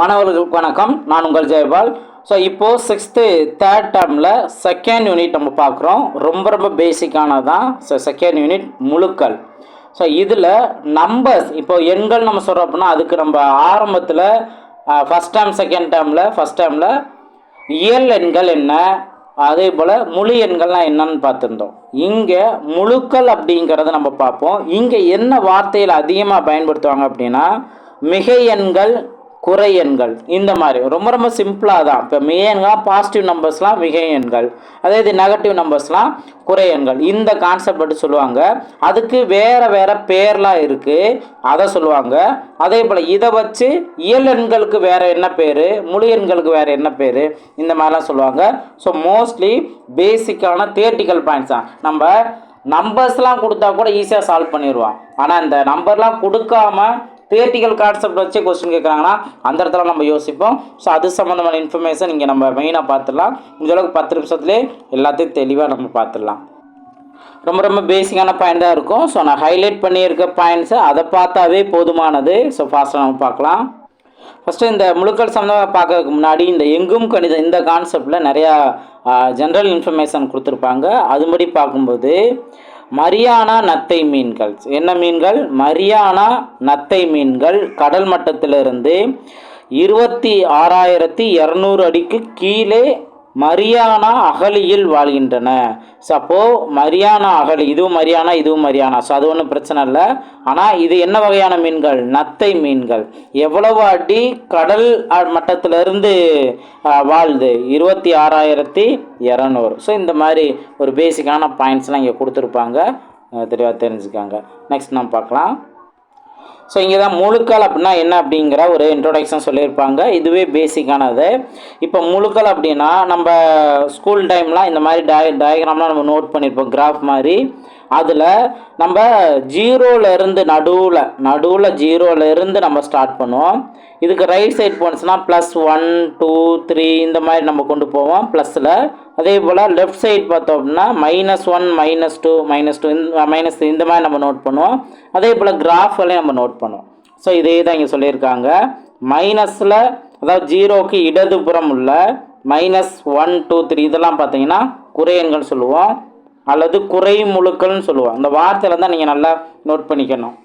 மாணவர்களுக்கு வணக்கம். நான் உங்கள் ஜெயபால். ஸோ இப்போது சிக்ஸ்த்து தேர்ட் டேர்மில் செகண்ட் யூனிட் நம்ம பார்க்குறோம். ரொம்ப ரொம்ப பேசிக்கானதான் ஸோ செகண்ட் யூனிட் முழுக்கள். ஸோ இதில் நம்பர்ஸ் இப்போ எண்கள் நம்ம சொல்கிறோம் அப்படின்னா அதுக்கு நம்ம ஆரம்பத்தில் ஃபஸ்ட் டேர்ம் செகண்ட் டேர்மில் ஃபஸ்ட் டேர்மில் இயல் எண்கள் என்ன? அதே போல் முழு எண்கள்லாம் என்னன்னு பார்த்துருந்தோம். இங்கே முழுக்கள் அப்படிங்கிறத நம்ம பார்ப்போம். இங்கே என்ன வார்த்தையில் அதிகமாக பயன்படுத்துவாங்க அப்படின்னா மிகை எண்கள் குறை எண்கள் இந்த மாதிரி. ரொம்ப ரொம்ப சிம்பிளாக தான். இப்போ மிக எண்கள் பாசிட்டிவ் நம்பர்ஸ்லாம் மிகை எண்கள் அதே இது நெகட்டிவ் நம்பர்ஸ்லாம் குறை எண்கள். இந்த கான்செப்ட் பற்றி சொல்லுவாங்க. அதுக்கு வேறு வேறு பேர்லாம் இருக்குது அதை சொல்லுவாங்க. அதே போல் இதை வச்சு இயல் எண்களுக்கு வேறு என்ன பேர்? முழு எண்களுக்கு வேறு என்ன பேர்? இந்த மாதிரிலாம் சொல்லுவாங்க. ஸோ மோஸ்ட்லி பேசிக்கான தியேட்டிக்கல் பாயிண்ட்ஸ் தான். நம்ம நம்பர்ஸ்லாம் கொடுத்தா கூட ஈஸியாக சால்வ் பண்ணிடுவான். ஆனால் இந்த நம்பர்லாம் கொடுக்காம தியேட்டிக்கல் கான்செப்ட் வச்சு கொஸ்டின் கேட்குறாங்கன்னா அந்த இடத்துல நம்ம யோசிப்போம். ஸோ அது சம்மந்தமான இன்ஃபர்மேஷன் இங்கே நம்ம மெயினாக பார்த்துடலாம். அளவுக்கு பத்து நிமிஷத்துலேயே எல்லாத்தையும் தெளிவாக நம்ம பார்த்துடலாம். ரொம்ப ரொம்ப பேசிக்கான பாயிண்ட் தான் இருக்கும். ஸோ நான் ஹைலைட் பண்ணியிருக்க பாயிண்ட்ஸை அதை பார்த்தாவே போதுமானது. ஸோ ஃபாஸ்ட்டாக நம்ம பார்க்கலாம். ஃபஸ்ட்டு இந்த முழுக்கள் சம்மந்தமாக பார்க்கறதுக்கு முன்னாடி இந்த எங்கும் கணிதம் இந்த கான்செப்டில் நிறையா ஜென்ரல் இன்ஃபர்மேஷன் கொடுத்துருப்பாங்க. அதுபடி பார்க்கும்போது மரியானா நத்தை மீன்கள். என்ன மீன்கள்? மரியானா நத்தை மீன்கள். கடல் மட்டத்திலிருந்து இருபத்தி ஆறாயிரத்தி இரநூறு அடிக்கு கீழே மரியானா அகலியில் வாழ்கின்றன. ஸோ அப்போது மரியானா அகலி இதுவும் மரியானா இதுவும் மரியானா. ஸோ அது ஒன்றும் பிரச்சனை இல்லை. ஆனால் இது என்ன வகையான மீன்கள்? நத்தை மீன்கள். எவ்வளவு அடி கடல் மட்டத்திலிருந்து வாழுது இருபத்தி ஆறாயிரத்தி இரநூறு. ஸோ இந்த மாதிரி ஒரு பேசிக்கான பாயிண்ட்ஸ்லாம் இங்கே கொடுத்துருப்பாங்க. தெளிவாக தெரிஞ்சுக்காங்க. நெக்ஸ்ட் நம்ம பார்க்கலாம். ஸோ இங்கே தான் முழுக்கள் அப்படின்னா என்ன அப்படிங்கிற ஒரு இன்ட்ரோடக்ஷன் சொல்லியிருப்பாங்க. இதுவே பேசிக்கானது இப்போ முழுக்கள் அப்படின்னா நம்ம ஸ்கூல் டைம்லாம் இந்த மாதிரி டய டயக்ராம்லாம் நம்ம நோட் பண்ணியிருப்போம் கிராஃப் மாதிரி. அதில் நம்ம ஜீரோலேருந்து நடுவில் நடுவில் ஜீரோலேருந்து நம்ம ஸ்டார்ட் பண்ணுவோம். இதுக்கு ரைட் சைட் போனுச்சுன்னா ப்ளஸ் ஒன் டூ த்ரீ இந்த மாதிரி நம்ம கொண்டு போவோம். ப்ளஸில் அதே போல் லெஃப்ட் சைட் பார்த்தோம் அப்படின்னா minus one minus two minus two இந்த மைனஸ் இந்த மாதிரி நம்ம நோட் பண்ணுவோம். அதே போல் கிராஃப்லையும் நம்ம நோட் பண்ணுவோம். ஸோ இதே தான் இங்கே சொல்லியிருக்காங்க. மைனஸில் அதாவது ஜீரோக்கு இடதுபுறம் உள்ள மைனஸ் ஒன் டூ த்ரீ இதெல்லாம் பார்த்தீங்கன்னா குறையன்கள் சொல்லுவோம். அல்லது குறை முழுக்கள்னு சொல்லுவோம் அந்த வார்த்தையில தான் நீங்கள் நல்லா நோட் பண்ணிக்கணும்.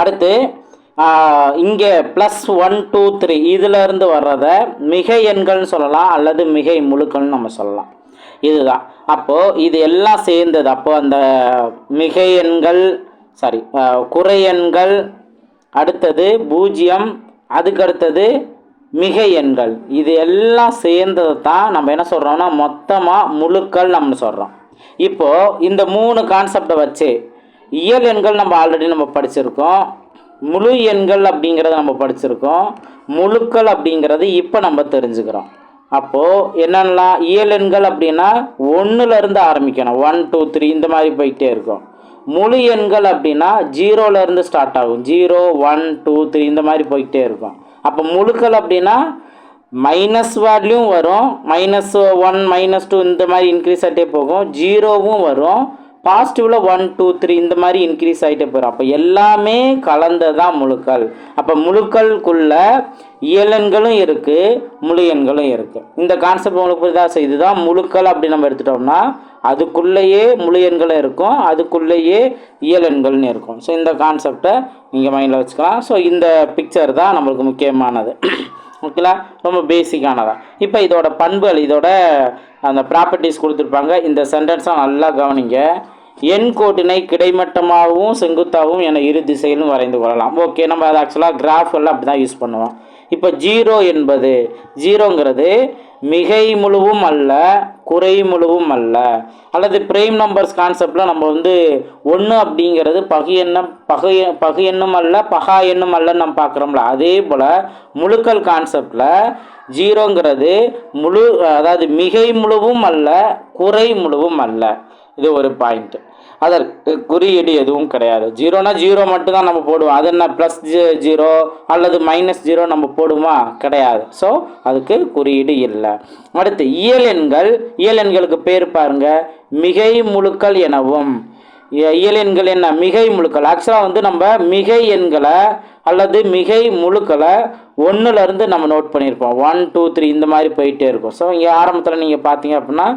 அடுத்து இங்கே ப்ளஸ் ஒன் டூ த்ரீ இதிலிருந்து வர்றத மிகை எண்கள்னு சொல்லலாம் அல்லது மிகை முழுக்கள்னு நம்ம சொல்லலாம். இதுதான். அப்போது இது எல்லாம் சேர்ந்தது. அப்போது அந்த மிகை எண்கள் சாரி குறை எண்கள் அடுத்தது பூஜ்ஜியம் அதுக்கு அடுத்தது மிகை எண்கள். இது எல்லாம் சேர்ந்தது தான் நம்ம என்ன சொல்கிறோம்னா மொத்தமாக முழுக்கள் நம்ம சொல்கிறோம் இப்போது இந்த மூணு கான்செப்டை வச்சு இயல் எண்கள் நம்ம ஆல்ரெடி நம்ம படிச்சிருக்கோம். முழு எண்கள் அப்படிங்கிறத நம்ம படிச்சிருக்கோம். முழுக்கள் அப்படிங்கிறது இப்போ நம்ம தெரிஞ்சுக்கிறோம். அப்போது என்னென்னலாம் இயல் எண்கள் அப்படின்னா ஒன்றுலேருந்து ஆரம்பிக்கணும். ஒன் டூ த்ரீ இந்த மாதிரி போயிட்டே இருக்கும். முழு எண்கள் அப்படின்னா ஜீரோலேருந்து ஸ்டார்ட் ஆகும். ஜீரோ ஒன் டூ த்ரீ இந்த மாதிரி போய்கிட்டே இருக்கும். அப்போ முழுக்கள் அப்படின்னா மைனஸ் வேல்யூவும் வரும். மைனஸ் ஒன் மைனஸ் டூ இந்த மாதிரி இன்க்ரீஸ் ஆகிட்டே போகும். ஜீரோவும் வரும். பாசிட்டிவில் ஒன் டூ த்ரீ இந்த மாதிரி இன்க்ரீஸ் ஆகிட்டே போயிடும் அப்போ எல்லாமே கலந்ததான் முழுக்கள். அப்போ முழுக்கள்குள்ள இயலன்களும் இருக்குது முழு எண்களும் இருக்குது இந்த கான்செப்ட் உங்களுக்கு புரிதா? ஸோ இதுதான் முழுக்கள் அப்படி நம்ம எடுத்துட்டோம்னா அதுக்குள்ளேயே முழு எண்களும் இருக்கும் அதுக்குள்ளேயே இயலெண்கள்னு இருக்கும். ஸோ இந்த கான்செப்டை நீங்கள் மைண்டில் வச்சுக்கலாம். ஸோ இந்த பிக்சர் தான் நம்மளுக்கு முக்கியமானது. ஓகேலா ரொம்ப பேசிக்கானதா இப்போ இதோட பண்புகள் இதோட அந்த ப்ராப்பர்ட்டிஸ் கொடுத்துருப்பாங்க. இந்த சென்டென்ஸாக நல்லா கவனிங்க. எண் கோட்டினை கிடைமட்டமாகவும் செங்குத்தாகவும் என இரு திசையிலும் வரைந்து கொள்ளலாம். ஓகே நம்ம அதை ஆக்சுவலாக கிராஃபெல்லாம் அப்படி தான் யூஸ் பண்ணுவோம். இப்போ ஜீரோ என்பது ஜீரோங்கிறது மிகை முழுவும் அல்ல குறை முழுவும் அல்ல. அல்லது பிரைம் நம்பர்ஸ் கான்செப்டில் நம்ம வந்து ஒன்று அப்படிங்கிறது பகு எண்ணம் பகு பகு எண்ணும் அல்ல பகா எண்ணும் அல்லன்னு நம்ம பார்க்குறோம்ல. அதே போல் முழுக்கல் கான்செப்டில் ஜீரோங்கிறது முழு அதாவது மிகை முழுவும் அல்ல குறை முழுவும் அல்ல. இது ஒரு பாயிண்ட் அதற்கு குறியீடு எதுவும் கிடையாது. ஜீரோனா ஜீரோ மட்டும்தான் நம்ம போடுவோம். அது என்ன? ப்ளஸ் ஜீரோ அல்லது மைனஸ் ஜீரோ நம்ம போடுவோமா கிடையாது. ஸோ அதுக்கு குறியீடு இல்லை. அடுத்து இயல் எண்கள். இயல் எண்களுக்கு பேர் பாருங்க. மிகை முழுக்கள் எனவும். இயல் எண்கள் என்ன? மிகை முழுக்கள். ஆக்சுவலாக வந்து நம்ம மிகை எண்களை அல்லது மிகை முழுக்களை ஒன்றுலேருந்து நம்ம நோட் பண்ணியிருப்போம். ஒன் டூ த்ரீ இந்த மாதிரி போயிட்டே இருக்கும். ஸோ இங்கே ஆரம்பத்தில் நீங்கள் பார்த்தீங்க அப்படின்னா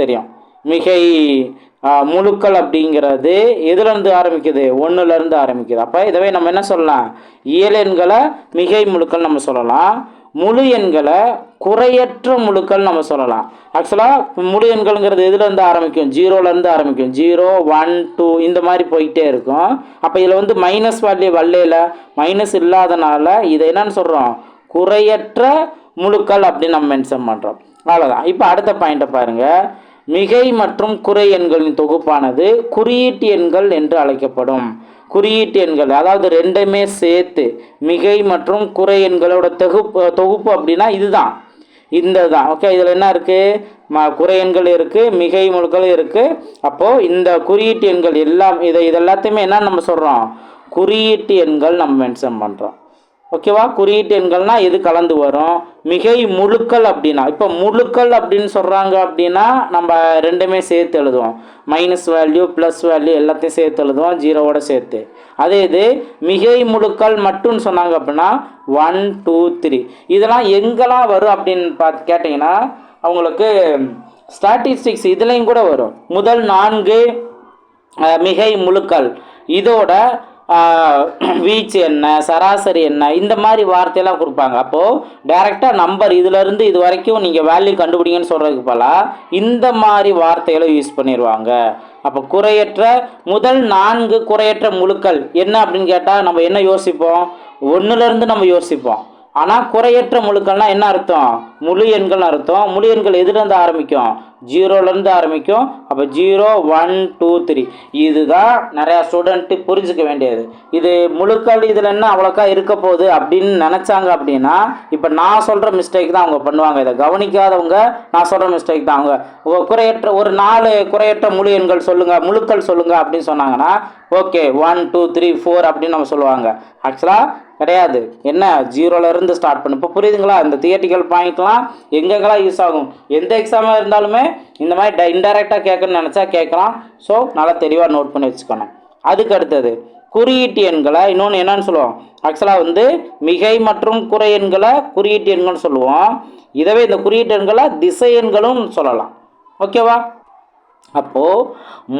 தெரியும். மிகை முழுக்கள் அப்படிங்கிறது எதுலேருந்து ஆரம்பிக்குது? ஒன்றுலேருந்து ஆரம்பிக்குது. அப்போ இதவே நம்ம என்ன சொல்லலாம்? இயல் எண்களை மிகை முழுக்கள் நம்ம சொல்லலாம். முழு எண்களை குறையற்ற முழுக்கள் நம்ம சொல்லலாம். ஆக்சுவலாக முழு எண்கள்ங்கிறது எதுலேருந்து ஆரம்பிக்கும்? ஜீரோலேருந்து ஆரம்பிக்கும். ஜீரோ ஒன் டூ இந்த மாதிரி போயிட்டே இருக்கும். அப்போ இதில் வந்து மைனஸ் வேல்யூ வரலையில மைனஸ் இல்லாதனால இதை என்னன்னு சொல்கிறோம் குறையற்ற முழுக்கள் அப்படின்னு நம்ம மென்ஷன் பண்ணுறோம் அவ்வளோதான் இப்போ அடுத்த பாயிண்ட்டை பாருங்கள் மிகை மற்றும் குறை எண்களின் தொகுப்பானது குறியீட்டு எண்கள் என்று அழைக்கப்படும். குறியீட்டு எண்கள் அதாவது ரெண்டுமே சேர்த்து மிகை மற்றும் குறை எண்களோட தொகுப்பு தொகுப்பு அப்படின்னா இதுதான். இந்த தான் ஓகே இதில் என்ன இருக்குது ம குறை எண்கள் இருக்குது மிகை முழுக்கள் இருக்குது அப்போது இந்த குறியீட்டு எண்கள் எல்லாம் இதை இதெல்லாத்தையுமே என்ன நம்ம சொல்கிறோம் குறியீட்டு எண்கள் நம்ம மென்ஷன் பண்ணுறோம் ஓகேவா குறியீட்டு எண்கள்னால் எது கலந்து வரும்? மிகை முழுக்கள் அப்படின்னா இப்போ முழுக்கள் அப்படின்னு சொல்கிறாங்க அப்படின்னா நம்ம ரெண்டுமே சேர்த்து எழுதுவோம். மைனஸ் வேல்யூ ப்ளஸ் வேல்யூ எல்லாத்தையும் சேர்த்து எழுதுவோம். ஜீரோவோட சேர்த்து. அதே இது மிகை முழுக்கள் மட்டும்னு சொன்னாங்க அப்படின்னா ஒன் டூ த்ரீ இதெல்லாம் எங்கெல்லாம் வரும் அப்படின்னு பார்த்து கேட்டிங்கன்னா அவங்களுக்கு ஸ்டாட்டிஸ்டிக்ஸ் இதுலேயும் கூட வரும். முதல் நான்கு மிகை முழுக்கள். இதோட வீச்சு என்ன சராசரி என்ன இந்த மாதிரி வார்த்தையெல்லாம் கொடுப்பாங்க. அப்போது டைரெக்டாக நம்பர் இதுலேருந்து இது வரைக்கும் நீங்கள் வேல்யூ கண்டுபிடிங்கன்னு சொல்கிறதுக்கு பதிலாக இந்த மாதிரி வார்த்தைகளை யூஸ் பண்ணிடுவாங்க அப்போ குறையற்ற முதல் நான்கு குறையற்ற முழுக்கள் என்ன அப்படின்னு கேட்டால் நம்ம என்ன யோசிப்போம்? ஒன்றுலேருந்து நம்ம யோசிப்போம். ஆனால் குறையற்ற முழுக்கள்னா என்ன அர்த்தம்? முழு எண்கள் அர்த்தம். முழு எண்கள் எதுலேருந்து ஆரம்பிக்கும்? ஜீரோலேருந்து ஆரம்பிக்கும். அப்போ ஜீரோ ஒன் டூ த்ரீ இதுதான் நிறையா ஸ்டூடெண்ட்டு புரிஞ்சுக்க வேண்டியது. இது முழுக்கள் இதில் என்ன அவ்வளோக்கா இருக்க போகுது அப்படின்னு நினச்சாங்க அப்படின்னா இப்போ நான் சொல்கிற மிஸ்டேக் தான் அவங்க பண்ணுவாங்க. இதை கவனிக்காதவங்க நான் சொல்கிற மிஸ்டேக் தான் அவங்க. குறையற்ற ஒரு நாலு குறையற்ற முழு எண்கள் சொல்லுங்கள் முழுக்கள் சொல்லுங்கள் அப்படின்னு சொன்னாங்கன்னா okay one two three four அப்படின்னு நம்ம சொல்லுவாங்க. ஆக்சுவலாக கிடையாது. என்ன? ஜீரோல இருந்து ஸ்டார்ட் பண்ணும் இப்போ புரியுதுங்களா? இந்த தியேட்டிக்கல் பாயிண்ட்லாம் எங்கெங்கெல்லாம் யூஸ் ஆகும்? எந்த எக்ஸாமாக இருந்தாலுமே இந்த மாதிரி இன்டெரக்டாக கேட்கணும்னு நினச்சா கேட்கலாம். ஸோ நல்லா தெளிவாக நோட் பண்ணி வச்சுக்கணும். அதுக்கு அடுத்தது குறியீட்டு எண்களை இன்னொன்று என்னன்னு சொல்லுவோம்? ஆக்சுவலாக வந்து மிகை மற்றும் குறை எண்களை குறியீட்டு எண்கள்னு சொல்லுவோம். இதவே இந்த குறியீட்டு எண்களை திசை எண்களும் சொல்லலாம். ஓகேவா அப்போது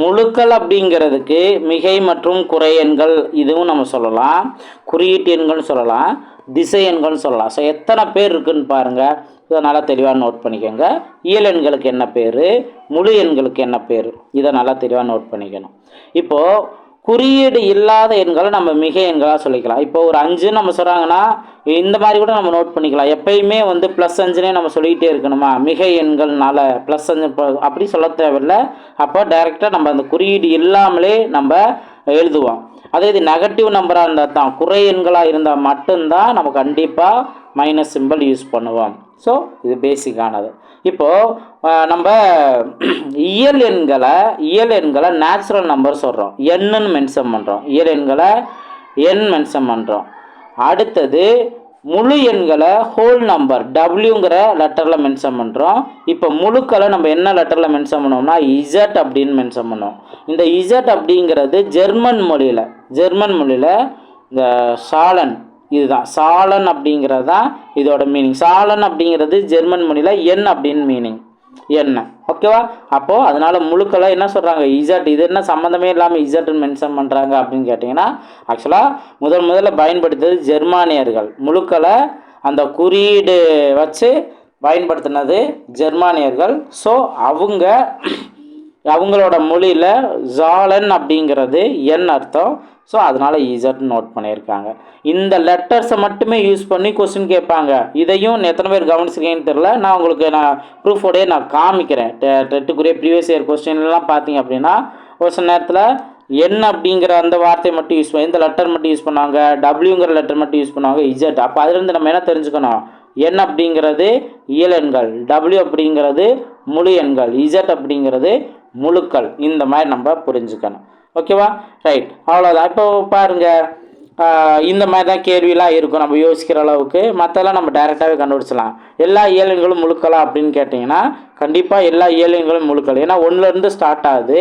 முழுக்கள் அப்படிங்கிறதுக்கு மிகை மற்றும் குறை எண்கள் இதுவும் நம்ம சொல்லலாம். குறியீட்டு எண்கள்னு சொல்லலாம். திசை எண்கள்னு சொல்லலாம். ஸோ எத்தனை பேர் இருக்குன்னு பாருங்கள் இதை நல்லா தெளிவாக நோட் பண்ணிக்கோங்க. இயல் எண்களுக்கு என்ன பேர்? முழு எண்களுக்கு என்ன பேர்? இதை நல்லா தெளிவாக நோட் பண்ணிக்கணும். இப்போது குறியீடு இல்லாத எண்களை நம்ம மிக எண்களாக சொல்லிக்கலாம். இப்போ ஒரு அஞ்சு நம்ம சொல்கிறாங்கன்னா இந்த மாதிரி கூட நம்ம நோட் பண்ணிக்கலாம். எப்பயுமே வந்து ப்ளஸ் அஞ்சுனே நம்ம சொல்லிக்கிட்டே இருக்கணுமா? மிக எண்கள்னால ப்ளஸ் அஞ்சு அப்படி சொல்ல தேவையில்ல. அப்போ டைரெக்டாக நம்ம அந்த குறியீடு இல்லாமலே நம்ம எழுதுவோம். அதே இது நெகட்டிவ் நம்பராக இருந்தால் தான் குறை எண்களாக இருந்தால் மட்டும்தான் நம்ம கண்டிப்பாக மைனஸ் சிம்பிள் யூஸ் பண்ணுவோம். ஸோ இது பேசிக்கானது இப்போது நம்ம இயல் எண்களை இயல் எண்களை நேச்சுரல் நம்பர் சொல்கிறோம் எண்ணுன்னு மென்ஷன் பண்ணுறோம் இயல் எண்களை எண் மென்ஷன் பண்ணுறோம் அடுத்தது முழு எண்களை ஹோல் நம்பர் டபிள்யூங்கிற லெட்டரில் மென்ஷன் பண்ணுறோம் இப்போ முழுக்களை நம்ம என்ன லெட்டரில் மென்ஷன் பண்ணுவோம்னா இசட் அப்படின்னு மென்ஷன் பண்ணுவோம். இந்த இசட் அப்படிங்கிறது ஜெர்மன் மொழியில் ஜெர்மன் மொழியில் இந்த சாலன் இதுதான். சாலன் அப்படிங்கிறது தான் இதோட மீனிங் சாலன் அப்படிங்கிறது ஜெர்மன் மொழியில் எண் அப்படின்னு மீனிங் என்ன ஓகேவா அப்போது அதனால் முழுக்கெல்லாம் என்ன சொல்கிறாங்க இசட் இது என்ன சம்மந்தமே இல்லாமல் இசட்னு மென்ஷன் பண்ணுறாங்க அப்படின்னு கேட்டிங்கன்னா ஆக்சுவலாக முதல் முதல்ல பயன்படுத்தியது ஜெர்மானியர்கள். முழுக்களை அந்த குறியீடு வச்சு பயன்படுத்தினது ஜெர்மானியர்கள். ஸோ அவங்க அவங்களோட மொழியில் ஜாலன் அப்படிங்கிறது என் அர்த்தம். ஸோ அதனால் ஈஸட் நோட் பண்ணியிருக்காங்க. இந்த லெட்டர்ஸை மட்டுமே யூஸ் பண்ணி கொஸ்டின் கேட்பாங்க. இதையும் எத்தனை பேர் கவனிச்சிருக்கீங்கன்னு தெரில நான் உங்களுக்கு நான் ப்ரூஃபோடையே நான் காமிக்கிறேன். டெட்டுக்குரிய ப்ரீவியஸ் இயர் கொஸ்டின்லாம் பார்த்தீங்க அப்படின்னா ஒரு சில நேரத்தில் என் அப்படிங்கிற அந்த வார்த்தை மட்டும் யூஸ் பண்ணி இந்த லெட்டர் மட்டும் யூஸ் பண்ணுவாங்க. டபிள்யூங்கிற லெட்டர் மட்டும் யூஸ் பண்ணுவாங்க. இஜட் அப்போ அதுலேருந்து நம்ம என்ன தெரிஞ்சுக்கணும்? என் அப்படிங்கிறது இயல் எண்கள். டபிள்யூ அப்படிங்கிறது முழு எண்கள். இஜட் அப்படிங்கிறது முழுக்கள். இந்த மாதிரி நம்ம புரிஞ்சுக்கணும். ஓகேவா ரைட் அவ்வளோதான் இப்போ பாருங்கள் இந்த மாதிரி தான் கேள்விலாம் இருக்கும். நம்ம யோசிக்கிற அளவுக்கு. மற்றெல்லாம் நம்ம டைரெக்டாகவே கண்டுபிடிச்சலாம் எல்லா இயலுங்களும் முழுக்கலாம் அப்படின்னு கேட்டிங்கன்னா கண்டிப்பாக எல்லா இயலுங்களும் முழுக்கலாம். ஏன்னா ஒன்றுலேருந்து ஸ்டார்ட் ஆகுது.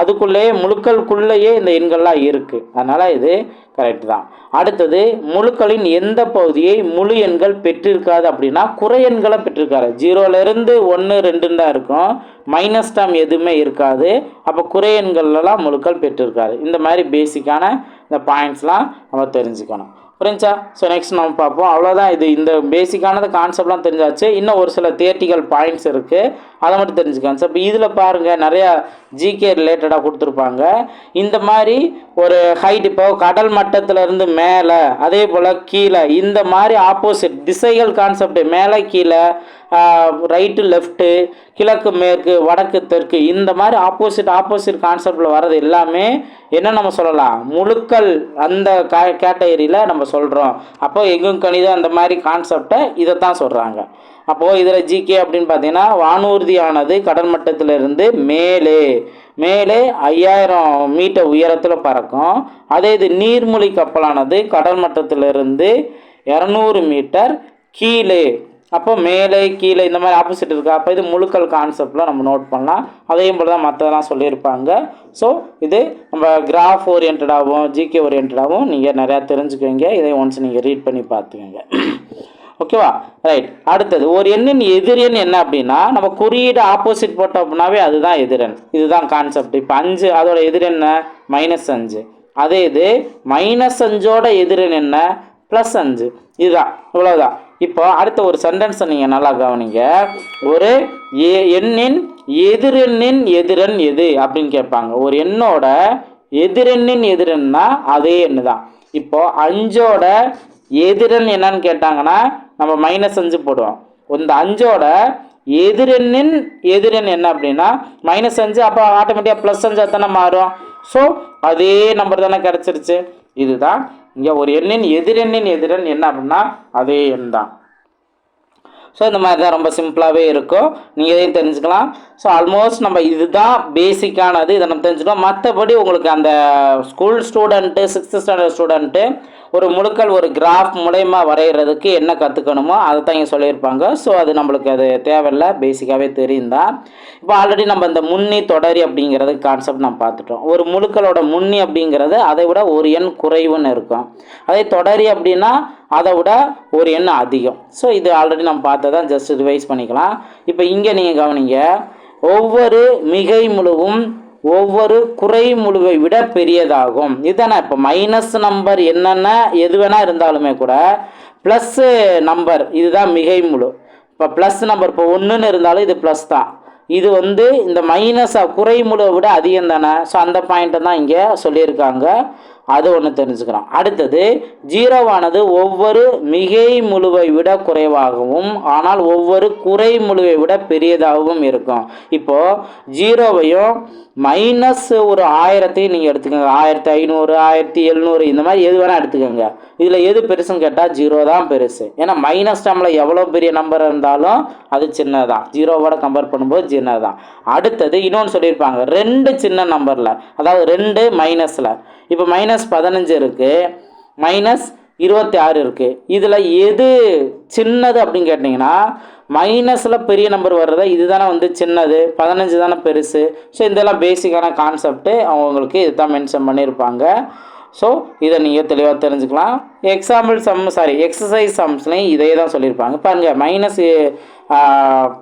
அதுக்குள்ளேயே முழுக்களுக்குள்ளேயே இந்த எண்கள்லாம் இருக்குது அதனால் இது கரெக்ட் தான். அடுத்தது முழுக்களின் எந்த பகுதியை முழு எண்கள் பெற்றிருக்காது அப்படின்னா குறை எண்களை பெற்றிருக்காரு. ஜீரோலேருந்து ஒன்று ரெண்டுன்னு தான் இருக்கும். மைனஸ் டேம் எதுவுமே இருக்காது. அப்போ குறை எண்கள்லாம் முழுக்கள் பெற்றிருக்காரு. இந்த மாதிரி பேசிக்கான இந்த பாயிண்ட்ஸ்லாம் நம்ம தெரிஞ்சுக்கணும். புரிஞ்சா? ஸோ நெக்ஸ்ட் நம்ம பார்ப்போம். அவ்வளோதான் இது. இந்த பேசிக்கானது கான்செப்ட்லாம் தெரிஞ்சாச்சு. இன்னும் ஒரு சில தியேட்டிக்கல் பாயிண்ட்ஸ் இருக்குது அதை மட்டும் தெரிஞ்சுக்கோங்க. ஸோ இப்போ இதில் பாருங்கள் நிறையா ஜிகே ரிலேட்டடாக கொடுத்துருப்பாங்க. இந்த மாதிரி ஒரு ஹைட் இப்போ கடல் மட்டத்திலேருந்து மேலே அதே போல் கீழே இந்த மாதிரி ஆப்போசிட் திசைகள் கான்செப்ட் மேலே கீழே ரைட்டு லெஃப்ட்டு கிழக்கு மேற்கு வடக்கு தெற்கு இந்த மாதிரி ஆப்போசிட் ஆப்போசிட் கான்செப்டில் வர்றது எல்லாமே என்ன நம்ம சொல்லலாம்? முழுக்கள் அந்த கே கேட்டகரியில் நம்ம சொல்கிறோம் அப்போ எங்கும் கணிதம் அந்த மாதிரி கான்செப்டை இதை தான் சொல்கிறாங்க அப்போது இதில் ஜிகே அப்படின்னு பார்த்தீங்கன்னா வானூர்தியானது கடல் மட்டத்திலிருந்து மேலே மேலே ஐயாயிரம் மீட்டர் உயரத்தில் பறக்கும். அதே இது நீர்மூழ்கி கப்பலானது கடல் மட்டத்திலிருந்து இரநூறு மீட்டர் கீழே. அப்போ மேலே கீழே இந்த மாதிரி ஆப்போசிட் இருக்குது அப்போ இது முழுக்கள் கான்செப்டில் நம்ம நோட் பண்ணலாம். அதையும் போல் தான் மற்றதெல்லாம் சொல்லியிருப்பாங்க. ஸோ இது நம்ம கிராஃப் ஓரியன்டாகவும் ஜிகே ஓரியன்டாகவும் நீங்கள் நிறையா தெரிஞ்சுக்குவீங்க. இதை ஒன்ஸ் நீங்கள் ரீட் பண்ணி பார்த்துக்கோங்க. ஓகேவா ரைட் அடுத்தது ஒரு எண்ணின் எதிரெண் என்ன அப்படின்னா நம்ம குறியீடு ஆப்போசிட் போட்டோம் அப்படின்னாவே அதுதான் எதிரெண் இதுதான் கான்செப்ட் இப்போ அஞ்சு அதோட எதிரென்ன என்ன? மைனஸ் அஞ்சு. அதே இது மைனஸ் அஞ்சோட எதிரெண் என்ன? ப்ளஸ் அஞ்சு. இதுதான். இவ்வளோதான் இப்போ அடுத்த ஒரு சென்டென்ஸை நீங்கள் நல்லா கவனிங்க. ஒரு எ எண்ணின் எதிரெண்ணின் எதிரெண் எது? அப்படின்னு கேட்பாங்க. ஒரு எண்ணோட எதிரெண்ணின் எதிரெண்ணா அதே எண்ணு தான் இப்போ அஞ்சோட எதிரெண் என்னன்னு கேட்டாங்கன்னா நம்ம மைனஸ் அஞ்சு போடுவோம். இந்த அஞ்சோட எதிரெண்ணின் எதிரெண் என்ன அப்படின்னா மைனஸ் அஞ்சு அப்போ ஆட்டோமேட்டிக்காக ப்ளஸ் அஞ்சு தானே மாறும். ஸோ அதே நம்பர் தானே கிடச்சிருச்சு. இதுதான் இங்கே ஒரு எண்ணின் எதிரெண்ணின் எதிரெண் என்ன அப்படின்னா அதே எண் தான். ஸோ இந்த மாதிரி தான் ரொம்ப சிம்பிளாகவே இருக்கும். நீங்கள் இதையும் தெரிஞ்சுக்கலாம். ஸோ ஆல்மோஸ்ட் நம்ம இதுதான் பேசிக்கானது இதை நம்ம தெரிஞ்சுக்கணும் மற்றபடி உங்களுக்கு அந்த school student sixth standard student ஒரு முழுக்கள் ஒரு கிராஃப் மூலயமா வரைகிறதுக்கு என்ன கற்றுக்கணுமோ அதை தான் இங்கே சொல்லியிருப்பாங்க. ஸோ அது நம்மளுக்கு அது தேவையில்லை. பேசிக்காகவே தெரியும் தான் இப்போ ஆல்ரெடி நம்ம இந்த முன்னி தொடரி அப்படிங்கிறது கான்செப்ட் நம்ம பார்த்துட்டோம். ஒரு முழுக்களோட முன்னி அப்படிங்கிறது அதை விட ஒரு எண் குறைவுன்னு இருக்கும். அதே தொடரி அப்படின்னா அதை விட ஒரு எண் அதிகம். ஸோ இது ஆல்ரெடி நம்ம பார்த்ததான் ஜஸ்ட் ரிவைஸ் பண்ணிக்கலாம். இப்போ இங்கே நீங்கள் கவனிங்க. ஒவ்வொரு மிகை முழுவும் ஒவ்வொரு குறை முழுவை விட பெரியதாகும். இதுதானே இப்போ மைனஸ் நம்பர் என்னென்ன எது வேணால் இருந்தாலுமே கூட ப்ளஸ்ஸு நம்பர் இதுதான் மிகை முழு. இப்போ ப்ளஸ் நம்பர் இப்போ ஒன்றுன்னு இருந்தாலும் இது ப்ளஸ் தான். இது வந்து இந்த மைனஸை குறை முழுவை விட அதிகம் தானே. ஸோ அந்த பாயிண்ட்டை தான் இங்கே சொல்லியிருக்காங்க. அது ஒன்று தெரிஞ்சுக்கிறோம். அடுத்தது ஜீரோவானது ஒவ்வொரு மிகை முழுவை விட குறைவாகவும் ஆனால் ஒவ்வொரு குறை முழுவை விட பெரியதாகவும் இருக்கும். இப்போது ஜீரோவையும் மைனஸ் ஒரு ஆயிரத்தையும் நீங்கள் எடுத்துக்கோங்க. ஆயிரத்தி ஐநூறு ஆயிரத்தி எழுநூறு இந்த மாதிரி எது வேணால் எடுத்துக்கோங்க. இதில் எது பெருசுன்னு கேட்டால் ஜீரோ தான் பெருசு. ஏன்னா மைனஸ் டைமில் எவ்வளோ பெரிய நம்பர் இருந்தாலும் அது சின்னதான். ஜீரோவோட கம்பேர் பண்ணும்போது சின்னதான். அடுத்தது இன்னொன்று சொல்லியிருப்பாங்க. ரெண்டு சின்ன நம்பரில் அதாவது ரெண்டு மைனஸில் இப்போ மைனஸ் பதினஞ்சு இருக்குது மைனஸ் இருபத்தி ஆறு இருக்குது இதில் எது சின்னது அப்படின்னு கேட்டிங்கன்னா மைனஸில் பெரிய நம்பர் வர்றத இதுதானே வந்து சின்னது பதினஞ்சு தானே பெருசு. ஸோ இதெல்லாம் பேசிக்கான கான்செப்ட்டு அவங்களுக்கு இதுதான் மென்ஷன் பண்ணியிருப்பாங்க. ஸோ இதை நீங்கள் தெளிவாக தெரிஞ்சுக்கலாம். எக்ஸாம்பிள் சம் சாரி எக்ஸசைஸ் சம்ஸ்லையும் இதே தான் சொல்லியிருப்பாங்க. பாருங்கள் மைனஸ்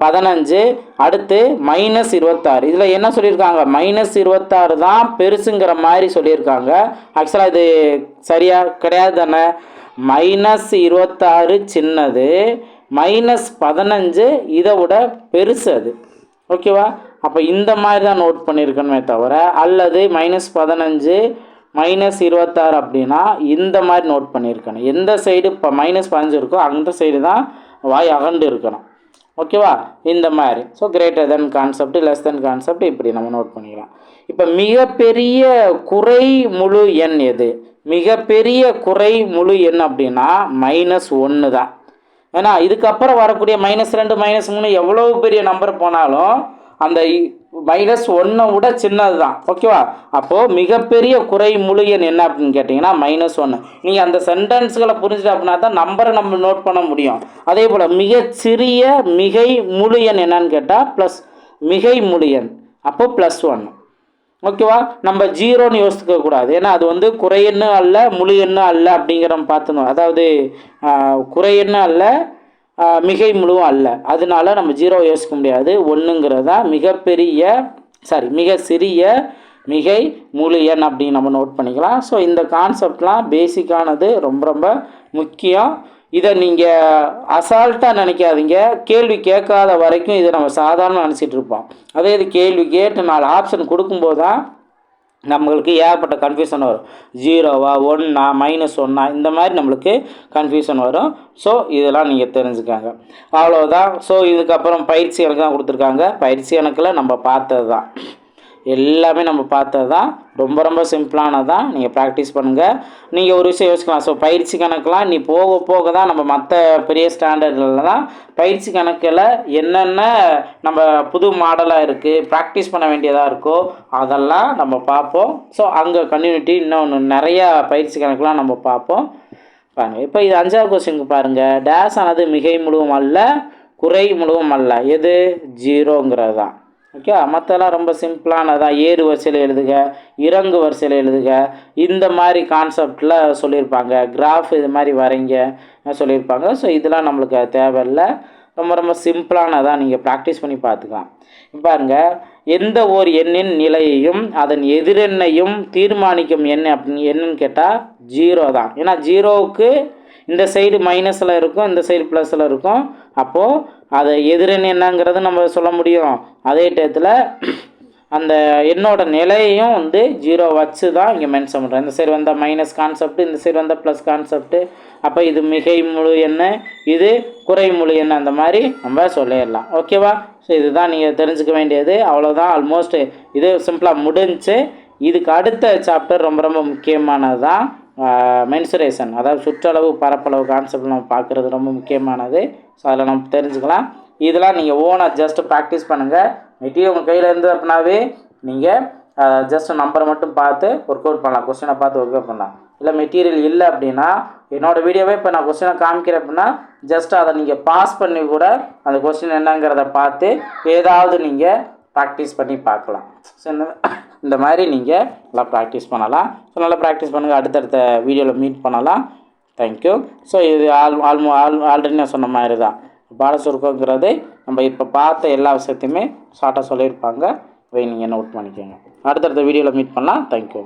பதினஞ்சு அடுத்து மைனஸ் இருபத்தாறு. இதில் என்ன சொல்லியிருக்காங்க? மைனஸ் இருபத்தாறு தான் பெருசுங்கிற மாதிரி சொல்லியிருக்காங்க. ஆக்சுவலாக இது சரியாக கிடையாது தானே? மைனஸ் இருபத்தாறு சின்னது மைனஸ் பதினஞ்சு இதை விட பெருசு அது. ஓகேவா அப்போ இந்த மாதிரி தான் நோட் பண்ணியிருக்கணுமே தவிர அல்லது மைனஸ் பதினஞ்சு மைனஸ் இருபத்தாறு அப்படின்னா இந்த மாதிரி நோட் பண்ணியிருக்கணும். எந்த சைடு இப்போ மைனஸ் பதினஞ்சு இருக்கோ அந்த சைடு தான் வாய் அகண்டு இருக்கணும். ஓகேவா இந்த மாதிரி. So greater than concept less than concept இப்படி நம்ம நோட் பண்ணிக்கலாம். இப்போ மிகப்பெரிய குறை முழு எண் எது? மிகப்பெரிய குறை முழு எண் அப்படின்னா மைனஸ் ஒன்று தான். ஏன்னா இதுக்கப்புறம் வரக்கூடிய மைனஸ் ரெண்டு மைனஸ் மூணு எவ்வளோ பெரிய நம்பர் போனாலும் அந்த மைனஸ் ஒன்றை விட சின்னது தான் ஓகேவா அப்போது மிகப்பெரிய குறை முழு எண் என்ன அப்படின்னு கேட்டிங்கன்னா மைனஸ் ஒன்று நீங்கள் அந்த சென்டென்ஸ்களை புரிஞ்சுட்டு அப்படின்னா தான் நம்பரை நம்ம நோட் பண்ண முடியும். அதே போல் மிகச்சிறிய மிகை முழு எண் என்னன்னு கேட்டால் ப்ளஸ் மிகை முழு எண் அப்போ ப்ளஸ் ஒன்று ஓகேவா நம்ம ஜீரோன்னு யோசிக்க கூடாது. ஏன்னா அது வந்து குறை அல்ல முழு எண்ணு அல்ல அப்படிங்கிற பார்த்துணும் அதாவது ஆஹ், அல்ல மிகை முழுவும் அல்ல. அதனால நம்ம ஜீரோ யோசிக்க முடியாது. ஒன்றுங்கிறது தான் மிகப்பெரிய சாரி மிக சிறிய மிகை முழு எண் அப்படின்னு நம்ம நோட் பண்ணிக்கலாம். ஸோ இந்த கான்செப்ட்லாம் பேசிக்கானது ரொம்ப ரொம்ப முக்கியம். இதை நீங்கள் அசால்ட்டாக நினைக்காதீங்க. கேள்வி கேட்காத வரைக்கும் இதை நம்ம சாதாரண நினச்சிட்டு இருப்போம். அதே இது கேள்வி கேட்டு நாலு ஆப்ஷன் கொடுக்கும்போது தான் நம்மளுக்கு ஏகப்பட்ட கன்ஃபியூஷன் வரும். ஜீரோவா ஒன்றா மைனஸ் ஒன்றா இந்த மாதிரி நம்மளுக்கு கன்ஃபியூஷன் வரும். ஸோ இதெல்லாம் நீங்கள் தெரிஞ்சுக்காங்க. அவ்வளோதான் ஸோ இதுக்கப்புறம் பயிற்சி எனக்கு தான் கொடுத்துருக்காங்க. பயிற்சி கணக்கில் நம்ம பார்த்தது தான் எல்லாமே நம்ம பார்த்தது தான் ரொம்ப ரொம்ப சிம்பிளானது தான் நீங்கள் ப்ராக்டிஸ் பண்ணுங்கள் நீங்கள் ஒரு விஷயம் யோசிக்கலாம். ஸோ பயிற்சி கணக்கெலாம் நீ போக போக தான் நம்ம மற்ற பெரிய ஸ்டாண்டர்டில் தான் பயிற்சி கணக்கில் என்னென்ன நம்ம புது மாடலாக இருக்குது ப்ராக்டிஸ் பண்ண வேண்டியதாக இருக்கோ அதெல்லாம் நம்ம பார்ப்போம். ஸோ அங்கே கம்யூனிட்டி இன்னொன்று நிறையா பயிற்சி கணக்கெலாம் நம்ம பார்ப்போம். பாருங்க. இப்போ இது அஞ்சாவது கொஸ்டினுக்கு பாருங்கள் டேஸ் ஆனது மிகை முழுவதும் அல்ல குறை முழுவதும் அல்ல. எது? ஜீரோங்கிறது தான் ஓகே மற்றெல்லாம் ரொம்ப சிம்பிளானதான் ஏறு வரிசையில் எழுதுக இறங்கு வரிசையில் எழுதுக. இந்த மாதிரி கான்செப்டில் சொல்லியிருப்பாங்க. கிராஃப் இது மாதிரி வரைங்க சொல்லியிருப்பாங்க. ஸோ இதெல்லாம் நம்மளுக்கு தேவையில்லை. ரொம்ப ரொம்ப சிம்பிளானதாக நீங்கள் ப்ராக்டிஸ் பண்ணி பார்த்துக்கலாம். இப்ப பாருங்க. எந்த ஓர் எண்ணின் நிலையையும் அதன் எதிரெண்ணையும் தீர்மானிக்கும் எண் அப்படின்னு என்னன்னு கேட்டால் ஜீரோ தான். ஏன்னா ஜீரோவுக்கு இந்த சைடு மைனஸில் இருக்கும் இந்த சைடு ப்ளஸில் இருக்கும். அப்போது அதை எதிரெண் என்னங்கிறது நம்ம சொல்ல முடியும். அதே டயத்தில் அந்த என்னோட நிலையையும் வந்து ஜீரோ வச்சு தான் இங்கே மென்ஷன் பண்ணுறோம் இந்த சைடு வந்தால் மைனஸ் கான்செப்ட் இந்த சைடு வந்தால் ப்ளஸ் கான்செப்ட்டு அப்போ இது மிகை முழு எண்ணு இது குறை முழு என்ன அந்த மாதிரி நம்ம சொல்லிடலாம். ஓகேவா ஸோ இதுதான் நீங்கள் தெரிஞ்சுக்க வேண்டியது. அவ்வளோதான் ஆல்மோஸ்ட் இது சிம்பிளாக முடிஞ்சு இதுக்கு அடுத்த சாப்டர் ரொம்ப ரொம்ப முக்கியமானது தான் மென்சுரேஷன் அதாவது சுற்றளவு பரப்பளவு கான்செப்ட் நம்ம பார்க்குறது ரொம்ப முக்கியமானது. ஸோ அதில் நம்ம தெரிஞ்சுக்கலாம். இதெல்லாம் நீங்கள் ஓனாக ஜஸ்ட் ப்ராக்டிஸ் பண்ணுங்கள் மெட்டீரியல் உங்கள் கையில் இருந்து அப்படின்னாவே நீங்கள் ஜஸ்ட் நம்பரை மட்டும் பார்த்து ஒர்க் அவுட் பண்ணலாம். கொஸ்டினை பார்த்து ஒர்க் அவுட் பண்ணலாம். இல்லை மெட்டீரியல் இல்லை அப்படின்னா என்னோடய வீடியோவே இப்போ நான் கொஸ்டினை காமிக்கிறேன் அப்படின்னா ஜஸ்ட் அதை நீங்கள் பாஸ் பண்ணி கூட அந்த கொஸ்டின் என்னங்கிறத பார்த்து ஏதாவது நீங்கள் ப்ராக்டிஸ் பண்ணி பார்க்கலாம். ஸோ இந்த இந்த மாதிரி நீங்கள் நல்லா ப்ராக்டிஸ் பண்ணலாம். ஸோ நல்லா ப்ராக்டிஸ் பண்ணுங்கள் அடுத்தடுத்த வீடியோவில் மீட் பண்ணலாம். தேங்க்யூ ஸோ இது ஆல் ஆல்மோ ஆல் ஆல்ரெடி நான் சொன்ன மாதிரி தான். பாட சுருக்கங்கிறது நம்ம இப்போ பார்த்த எல்லா விஷயத்தையுமே ஷார்ட்டாக சொல்லியிருப்பாங்க. போய் நீங்கள் நோட் பண்ணிக்கோங்க. அடுத்தடுத்த வீடியோவில் மீட் பண்ணலாம். தேங்க்யூ